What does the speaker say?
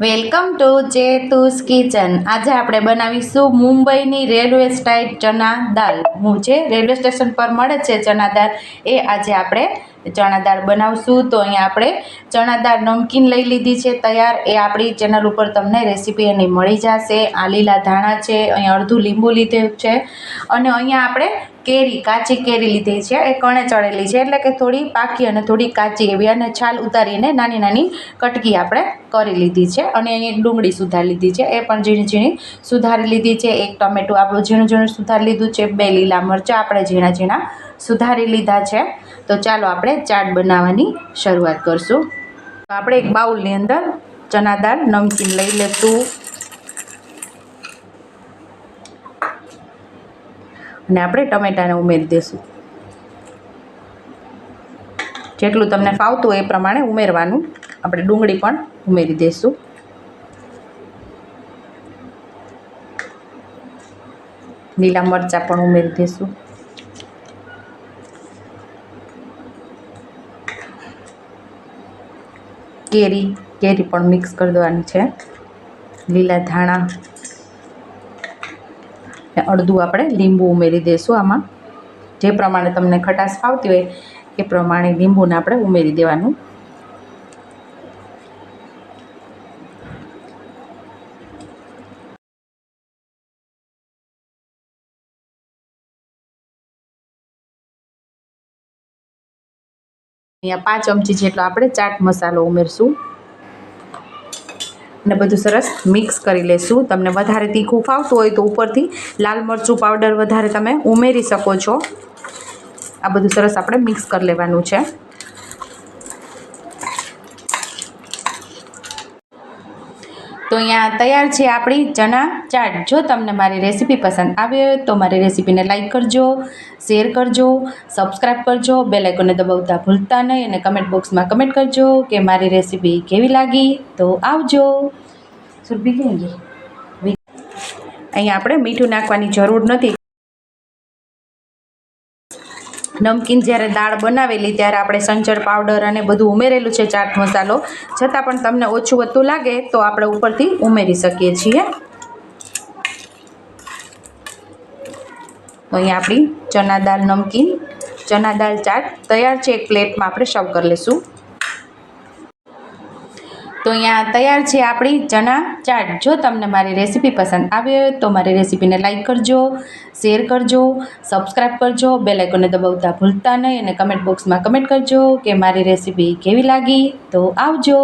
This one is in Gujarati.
Welcome to ચેતુસ kitchen. આજે આપણે બનાવીશું મુંબઈની રેલવે સ્ટાઇલ ચણા દાલ. હું જે રેલવે સ્ટેશન પર મળે છે ચણા દાળ એ આજે આપણે ચણા દાળ બનાવશું તો અહીંયા આપણે ચણા દાળ નમકીન લઈ લીધી છે તૈયાર. એ આપણી ચેનલ ઉપર તમને રેસીપી એની મળી જશે. આ લીલા ધાણા છે, અહીંયા અડધું લીંબુ લીધું છે અને અહીંયા આપણે કેરી, કાચી કેરી લીધી છે. એ કણે ચડેલી છે એટલે કે થોડી પાકી અને થોડી કાચી એવી અને છાલ ઉતારીને નાની નાની કટકી આપણે કરી લીધી છે અને અહીં ડુંગળી સુધારી લીધી છે. એ પણ ઝીણી ઝીણી સુધારી લીધી છે. એક ટમેટું આપણું ઝીણું ઝીણું સુધારી લીધું છે. બે લીલા મરચાં આપણે ઝીણા ઝીણા સુધારી લીધા છે. તો ચાલો આપણે ચાટ બનાવવાની શરૂઆત કરશું. તો આપણે એક બાઉલની અંદર ચણા દાળ, નમકીન લઈ લેતું અને આપણે ટમેટાને ઉમેરી દઈશું જેટલું તમને ફાવતું હોય એ પ્રમાણે ઉમેરવાનું. આપણે ડુંગળી પણ ઉમેરી દઈશું લીલા મરચાં પણ ઉમેરી દઈશું કેરી કેરી પણ મિક્સ કરી દેવાની છે. લીલા ધાણા ને અડધું આપણે લીંબુ ઉમેરી દઈશું આમાં. જે પ્રમાણે તમને ખટાશ ફાવતી હોય એ પ્રમાણે લીંબુને આપણે ઉમેરી દેવાનું. અહીંયા પાંચ ચમચી જેટલો આપણે ચાટ મસાલો ઉમેરશું. અને બધું સરસ મિક્સ કરી લેશું. તમને વધારે તીખું ફાવતું હોય તો ઉપરથી લાલ મરચું પાવડર વધારે તમે ઉમેરી શકો છો. આ બધું સરસ આપણે મિક્સ કરી લેવાનું છે. તો અહીંયા તૈયાર છે આપણી ચણા ચાટ. જો તમને મારી રેસીપી પસંદ આવી તો મારી રેસીપીને લાઇક કરજો, શેર કરજો સબસ્ક્રાઈબ કરજો બેલાઇકોને દબાવતા ભૂલતા નહીં અને કમેન્ટ બોક્સમાં કમેન્ટ કરજો કે મારી રેસીપી કેવી લાગી. તો આવજો. સુરભી અહીંયા આપણે મીઠું નાખવાની જરૂર નથી. નમકીન જ્યારે દાળ બનાવેલી ત્યારે આપણે સંચર પાવડર અને બધું ઉમેરેલું છે ચાટ મસાલો. છતાં પણ તમને ઓછું વધતું લાગે તો આપણે ઉપરથી ઉમેરી શકીએ છીએ. અહીંયા આપણી ચણા દાળ નમકીન ચણા દાળ ચાટ તૈયાર છે. એક પ્લેટમાં આપણે સર્વ કરી લઈશું. તો અહીંયા તૈયાર છે આપણી ચણા ચાટ. જો તમને મારી રેસીપી પસંદ આવી હોય તો મારી રેસીપીને લાઇક કરજો, શેર કરજો સબસ્ક્રાઈબ કરજો આઇકોનને દબાવતા ભૂલતા નહીં અને કમેન્ટ બોક્સમાં કમેન્ટ કરજો કે મારી રેસીપી કેવી લાગી. તો આવજો.